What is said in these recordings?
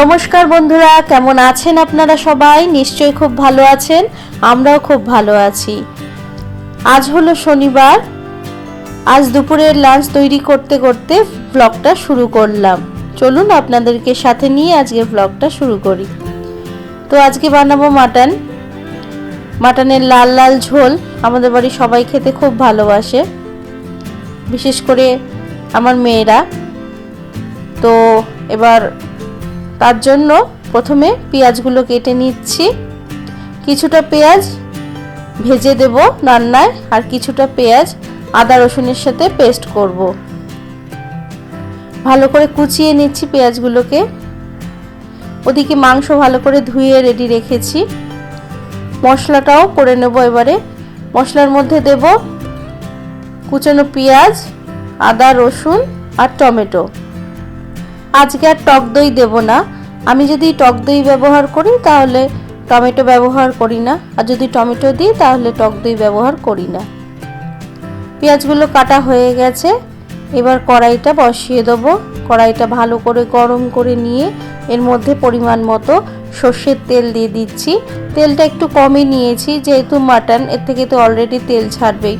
নমস্কার বন্ধুরা, কেমন আছেন আপনারা সবাই? নিশ্চয়ই খুব ভালো আছেন, আমরাও খুব ভালো আছি। আজ হলো শনিবার, আজ দুপুরের লাঞ্চ তৈরি করতে করতে ব্লগটা শুরু করলাম। চলুন আপনাদেরকে সাথে নিয়ে আজকে ব্লগটা শুরু করি। তো আজকে বানাবো মাটন। মাটনের লাল লাল ঝোল, আমাদের বাড়ি সবাই খেতে খুব ভালোবাসে। বিশেষ করে আমার মেয়েরা। তো এবার তার জন্য প্রথমে পেঁয়াজগুলো কেটে নিচ্ছি। কিছুটা পেঁয়াজ ভেজে দেব রান্নায় আর কিছুটা পেঁয়াজ, আদা রসুনের সাথে পেস্ট করব। ভালো করে কুচিয়ে নিচ্ছি পেঁয়াজগুলোকে। ওদিকে মাংস ভালো করে ধুয়ে রেডি রেখেছি। মশলাটাও করে নেব এবারে। মশলার মধ্যে দেব কুচানো পেঁয়াজ, আদা রসুন আর টমেটো। আজকে আর টক দই দেব না। আমি যদি টক দই ব্যবহার করি, তাহলে টমেটো ব্যবহার করি না। আর যদি টমেটো দিই, তাহলে টক দই ব্যবহার করি না। পেঁয়াজগুলো কাটা হয়ে গেছে। এবার কড়াইটা বসিয়ে দেবো। কড়াইটা ভালো করে গরম করে নিয়ে এর মধ্যে পরিমাণ মতো সর্ষের তেল দিয়ে দিচ্ছি। তেলটা একটু কমই নিয়েছি, যেহেতু মাটন, এর থেকে তো অলরেডি তেল ছাড়বেই।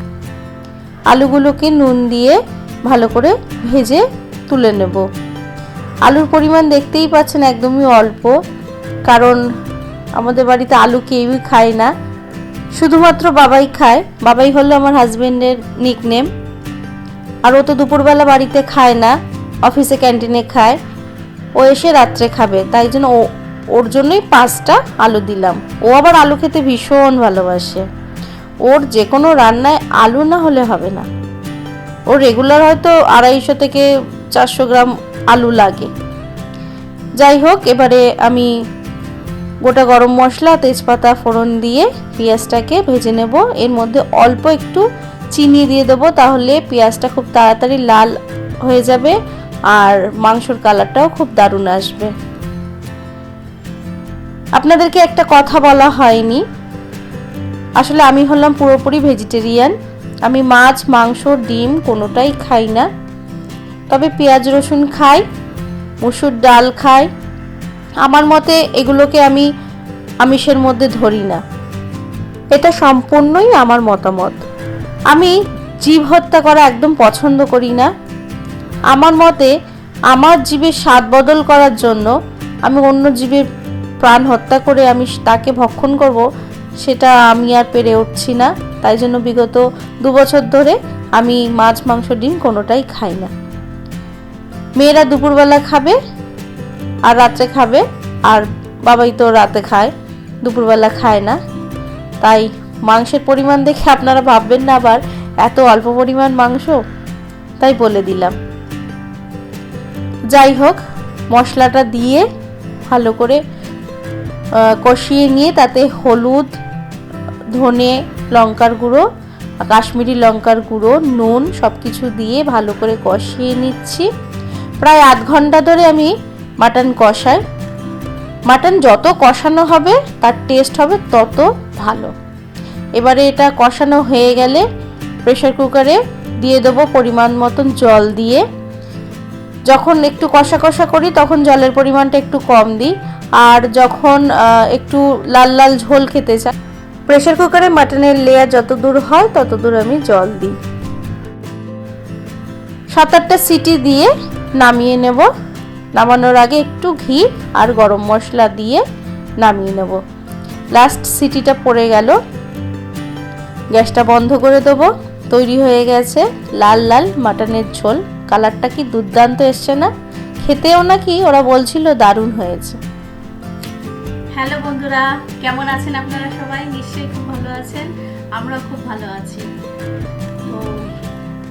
আলুগুলোকে নুন দিয়ে ভালো করে ভেজে তুলে নেব। আলুর পরিমাণ দেখতেই পাচ্ছেন একদমই অল্প, কারণ আমাদের বাড়িতে আলু কেউই খায় না। শুধুমাত্র বাবাই খায়। বাবাই হলো আমার হাজবেন্ডের নিকনেম আর ও তো দুপুরবেলা বাড়িতে খায় না অফিসে ক্যান্টিনে খায়। ও এসে রাত্রে খাবে, তাই জন্য ও, ওর জন্যই পাঁচটা আলু দিলাম। ও আবার আলু খেতে ভীষণ ভালোবাসে। ওর যে কোনো রান্নায় আলু না হলে হবে না। ও রেগুলার হয়তো আড়াইশো থেকে চারশো গ্রাম আলু লাগে। যাই হোক, এবারে আমি গোটা গরম মশলা, তেজপাতা, ফোড়ন দিয়ে পেঁয়াজটাকে ভেজে নেব। এর মধ্যে অল্প একটু চিনি দিয়ে দেবো, তাহলে পেঁয়াজটা খুব তাড়াতাড়ি লাল হয়ে যাবে আর মাংসর কালারটাও খুব দারুণ আসবে। আপনাদেরকে একটা কথা বলা হয়নি। আসলে আমি হলাম পুরোপুরি ভেজিটেরিয়ান। আমি মাছ, মাংস, ডিম কোনোটাই খাই না। তবে পেঁয়াজ রসুন খাই, মুসুর ডাল খাই। আমার মতে এগুলোকে আমি আমিষের মধ্যে ধরি না। এটা সম্পূর্ণই আমার মতামত। আমি জীব হত্যা করা একদম পছন্দ করি না। আমার মতে আমার জীবের স্বাদ বদল করার জন্য আমি অন্য জীবের প্রাণ হত্যা করে আমি তাকে ভক্ষণ করব, সেটা আমি আর পেরে উঠছি না। তাই জন্য বিগত দু বছর ধরে আমি মাছ, মাংস, ডিম কোনোটাই খাই না। মেয়েরা দুপুরবেলা খাবে আর রাত্রে খাবে। আর বাবাই তো রাতে খায়, দুপুরবেলা খায় না। তাই মাংসের পরিমাণ দেখে আপনারা ভাববেন না আবার, এত অল্প পরিমাণ মাংস? তাই বলে দিলাম। যাই হোক, মশলাটা দিয়ে ভালো করে কষিয়ে নিয়ে তাতে হলুদ, ধনে লঙ্কার গুঁড়ো, কাশ্মীরি লঙ্কার গুঁড়ো, নুন সব কিছু দিয়ে ভালো করে কষিয়ে নিচ্ছি। প্রায় আধ ঘণ্টা ধরে আমি মাটন কষাই। মাটন যত কষানো হবে, তার টেস্ট হবে তত ভালো। এবারে এটা কষানো হয়ে গেলে প্রেশার কুকারে দিয়ে দেবো পরিমাণ মতন জল দিয়ে। যখন একটু কষা কষা করি, তখন জলের পরিমাণটা একটু কম দিই। আর যখন একটু লাল লাল ঝোল খেতে চাই প্রেশার কুকারে মাটনের লেয়ার যত দূর হয়, তত দূর আমি জল দিই। সাত আটটা সিটি দিয়ে নামিয়ে নেব। নামানোর আগে একটু ঘি আর গরম মশলা দিয়ে নামিয়ে নেব। লাস্ট সিটিটা পড়ে গেল। গ্যাসটা বন্ধ করে দেবো। তৈরি হয়ে গেছে লাল লাল মাটনের ঝোল। কালারটা কি দুর্দান্ত এসছে না? খেতেও নাকি ওরা বলছিল দারুণ হয়েছে। হ্যালো বন্ধুরা, কেমন আছেন আপনারা সবাই? নিশ্চয়ই খুব ভালো আছেন। আমরা খুব ভালো আছি। তো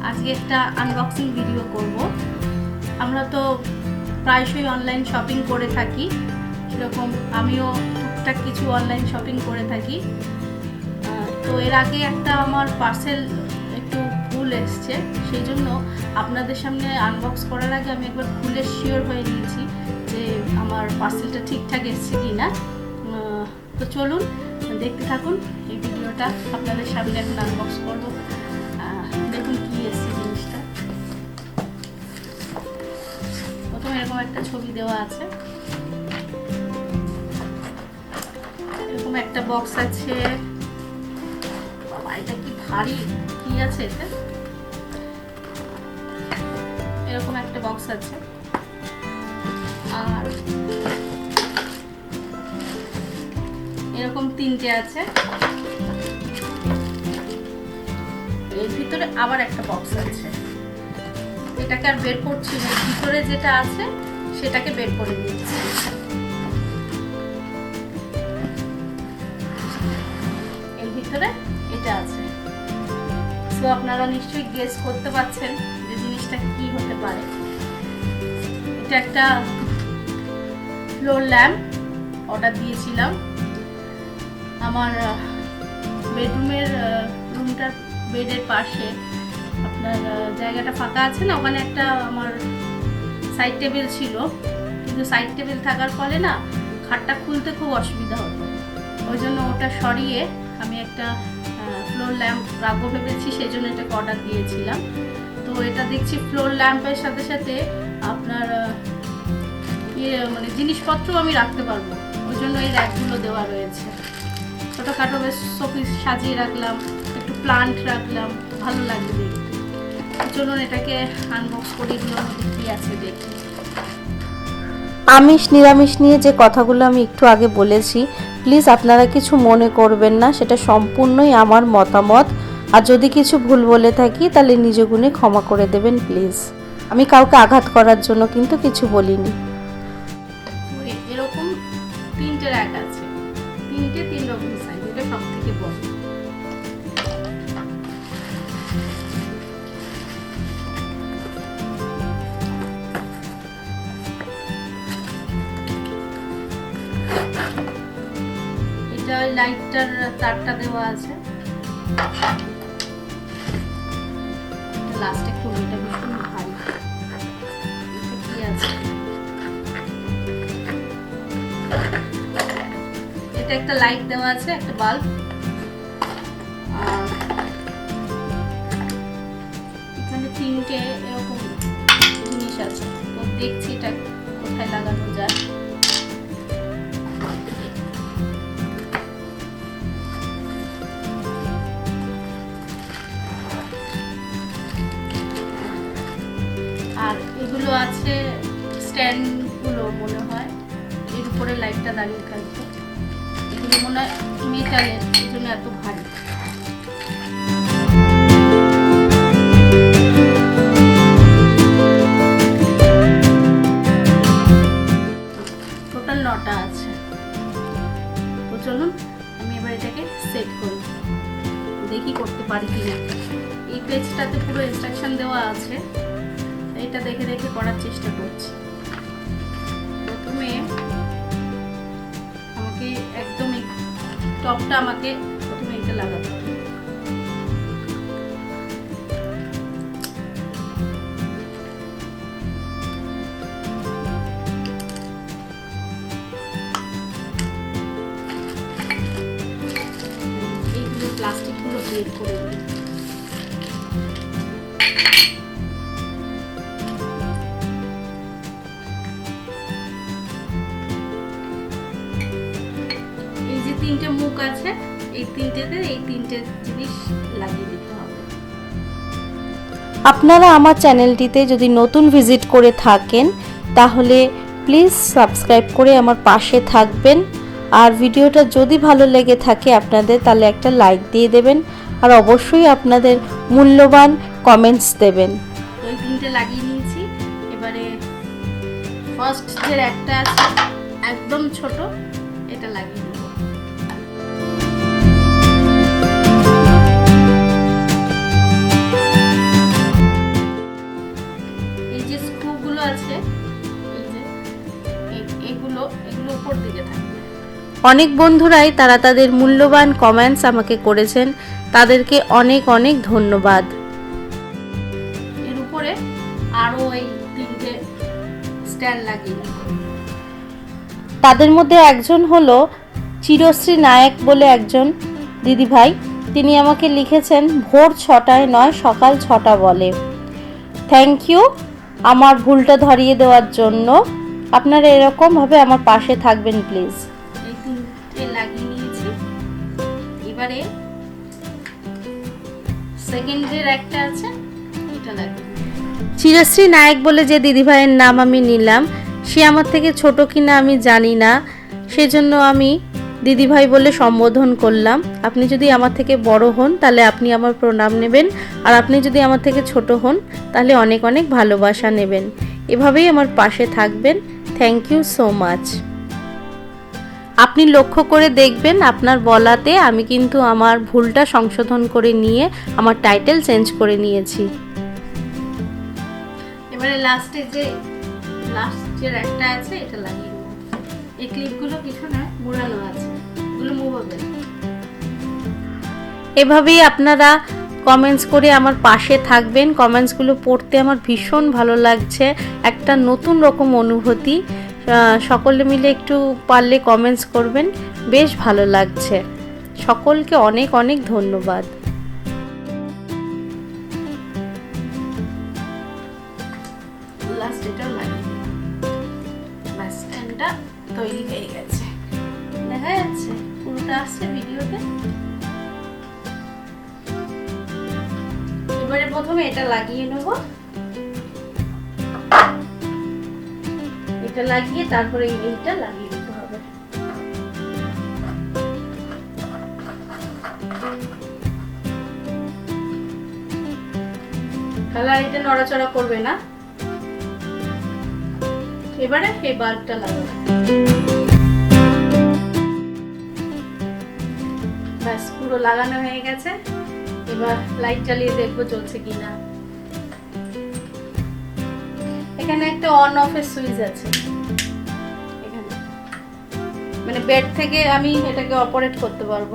আজকে একটা আনবক্সিং ভিডিও করব। আমরা তো প্রায়শই অনলাইন শপিং করে থাকি। সেরকম আমিও টুকটাক কিছু অনলাইন শপিং করে থাকি। তো এর আগে একটা আমার পার্সেল একটু ভুল এসছে, সেই জন্য আপনাদের সামনে আনবক্স করার আগে আমি একবার খুলে শিওর হয়ে নিয়েছি যে আমার পার্সেলটা ঠিকঠাক এসছে কি না তো চলুন, দেখতে থাকুন, এই ভিডিওটা আপনাদের সামনে এখন আনবক্স করব। এরকম একটা ছবি দেওয়া আছে। এরকম একটা বক্স আছে। এটা কি ভারী? কি আছে এতে? এরকম একটা বক্স আছে। আর এরকম তিনটে আছে। এর ভিতরে আবার একটা বক্স আছে। এটাকে আর বের করছি না, ভিতরে যেটা আছে সেটাকে বের করে দিচ্ছি এর ভিতরে এটা আছে। তো আপনারা নিশ্চয়ই গেস করতে পারছেন যে জিনিসটা কি হতে পারে। এটা একটা ফ্লোর ল্যাম্প অর্ডার দিয়েছিলাম। আমার বেডরুমের রুমটার বেডের পাশে। আপনার জায়গাটা ফাঁকা আছে না? ওখানে একটা আমার সাইড টেবিল ছিল। কিন্তু সাইড টেবিল থাকার ফলে না, খাটটা খুলতে খুব অসুবিধা হতো। ওই জন্য ওটা সরিয়ে আমি একটা ফ্লোর ল্যাম্প রাখব ভেবেছি সেই জন্য এটাকে অর্ডার দিয়েছিলাম। তো এটা দেখছি ফ্লোর ল্যাম্পের সাথে সাথে আপনার ইয়ে মানে জিনিসপত্র আমি রাখতে পারব। ওই জন্য এই র্যাকগুলো দেওয়া রয়েছে। ছোটোখাটো বেশ শোপিস সাজিয়ে রাখলাম, একটু প্লান্ট রাখলাম, ভালো লাগবে দেখতে। চলুন এটাকে আনবক্স করি আছে দেখি। আমিষ, নিরামিষ নিয়ে যে কথাগুলো আমি একটু আগে বলেছি প্লিজ আপনারা কিছু মনে করবেন না, সেটা সম্পূর্ণই আমার মতামত। আর যদি কিছু ভুল বলে থাকি, তাহলে নিজ গুণে ক্ষমা করে দেবেন প্লিজ আমি কাউকে আঘাত করার জন্য কিন্তু কিছু বলিনি। এটা লাইটটার তারটা দেওয়া আছে। লাস্টে খুব এটা ভীষণ ভারী আছে? এটা একটা লাইট দেওয়া আছে, একটা বাল্ব এখানে তিনটে এরকম জিনিস আছে। তো দেখছি এটা কোথায় লাগানো যায়। এগুলো মনে জন্য এত টোটাল নটা আছে। আমি সেট করি। দেখি করতে পুরো ইনস্ট্রাকশন দেওয়া আছে। এটা দেখে দেখে করার চেষ্টা করছি। টপটা আমাকে প্রথমে এটা লাগাতে আছে এই তিনটেতে এই তিনটে জিনিস লাগিয়ে দিতে হবে। আপনারা আমার চ্যানেলটিতে যদি নতুন ভিজিট করে থাকেন তাহলে প্লিজ সাবস্ক্রাইব করে আমার পাশে থাকবেন। আর ভিডিওটা যদি ভালো লেগে থাকে আপনাদের তাহলে একটা লাইক দিয়ে দেবেন। আর অবশ্যই আপনাদের মূল্যবান কমেন্টস দেবেন। এই তিনটে লাগিয়ে নিয়েছি। এবারে ফার্স্ট যে একটা আছে একদম ছোট এটা লাগিয়ে আছে। এই যে এই- এগুলো এগুলো উপর দিকে থাকবে অনেক বন্ধুরাই তারা তাদের মূল্যবান কমেন্টস আমাকে করেছেন। তাদেরকে অনেক অনেক ধন্যবাদ। এর উপরে আরও এই তিনটে স্ট্যান্ড লাগিয়ে তাদের মধ্যে একজন হলো চিরশ্রী নায়ক বলে একজন দিদিভাই। তিনি আমাকে লিখেছেন ভোর ছটায় নয় সকাল ছটা বলে। থ্যাংক ইউ আমার ভুলটা ধরিয়ে দেওয়ার জন্য আপনারা এরকমভাবে আমার পাশে থাকবেন প্লিজ। এই লাগিয়ে নিয়েছি। এবারে সেকেন্ডের একটা আছে এটা চিরশ্রী নায়ক বলে যে দিদিভাইয়ের নাম আমি নিলাম সে আমার থেকে ছোট কিনা আমি জানি না সেজন্য আমি দিদিভাই বলে সম্বোধন করলাম। আপনি যদি আমার থেকে বড় হন, তাহলে আপনি আমার প্রণাম নেবেন। আর আপনি যদি আমার থেকে ছোট হন, তাহলে অনেক অনেক ভালোবাসা নেবেন। এভাবেই আমার পাশে থাকবেন। থ্যাংক ইউ সো মাচ আপনি লক্ষ্য করে দেখবেন, আপনার বলাতে আমি কিন্তু আমার ভুলটা সংশোধন করে নিয়ে, আমার টাইটেল চেঞ্জ করে নিয়েছি। এবারে লাস্টে যে লাস্টের একটা আছে, এটা লাগিয়ে এই ক্লিপগুলো কিছু না মোড়ানো আছে। এগুলো মুভ হবে। এভাবেই আপনারা কমেন্টস করে আমার পাশে থাকবেন। কমেন্টসগুলো পড়তে আমার ভীষণ ভালো লাগছে। একটা নতুন রকম অনুভূতি। সকলে মিলে একটু পারলে কমেন্টস করবেন। বেশ ভালো লাগছে। সকলকে অনেক অনেক ধন্যবাদ। তৈরি হয়ে গেছে। দেখা যাচ্ছে? পুরোটা আসছে ভিডিওতে? এবারে প্রথমে এটা লাগিয়ে নেব। এটা লাগিয়ে তারপরে এইটা লাগিয়ে দিতে হবে। আর এটা নড়াচড়া করবে না। এবারে এই বাল্বটা লাগাবো। পুরো লাগানো হয়ে গেছে। এবার লাইট জ্বালিয়ে দেখব চলছে কিনা। এখানে একটা অন অফ এর সুইচ আছে। এখানে। মানে বেড থেকে আমি এটাকে অপারেট করতে পারব।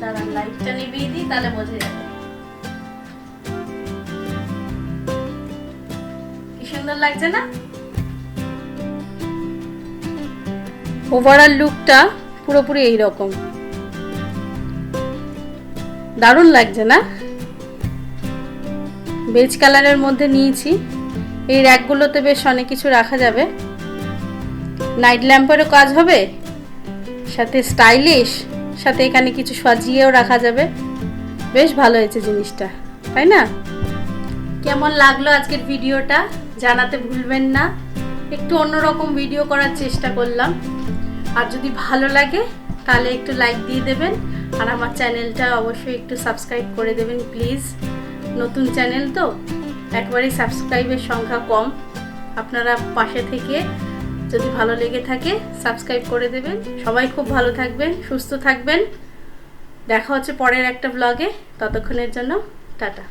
দাঁড়ান লাইটটা নিভিয়ে দিই, তাহলে বোঝা যাবে। কি সুন্দর লাগছে না? ওভারঅল লুকটা পুরোপুরি এই রকম দারুণ লাগছে না? বেজ কালারের মধ্যে নিয়েছি। এই র্যাকগুলোতে বেশ অনেক কিছু রাখা যাবে। নাইট ল্যাম্পেরও কাজ হবে। সাথে স্টাইলিশ, সাথে এখানে কিছু সাজিয়েও রাখা যাবে। বেশ ভালো হয়েছে জিনিসটা, তাই না? কেমন লাগল আজকের ভিডিওটা? জানাতে ভুলবেন না। একটু অন্যরকম ভিডিও করার চেষ্টা করলাম। আর যদি ভালো লাগে, তাহলে একটু লাইক দিয়ে দেবেন। আর আমার চ্যানেলটা অবশ্যই একটু সাবস্ক্রাইব করে দেবেন প্লিজ নতুন চ্যানেল তো, একবারেই সাবস্ক্রাইবের সংখ্যা কম। আপনারা পাশে থেকে যদি ভালো লেগে থাকে সাবস্ক্রাইব করে দেবেন। সবাই খুব ভালো থাকবেন, সুস্থ থাকবেন। দেখা হচ্ছে পরের একটা ব্লগে ততক্ষণের জন্য, টাটা।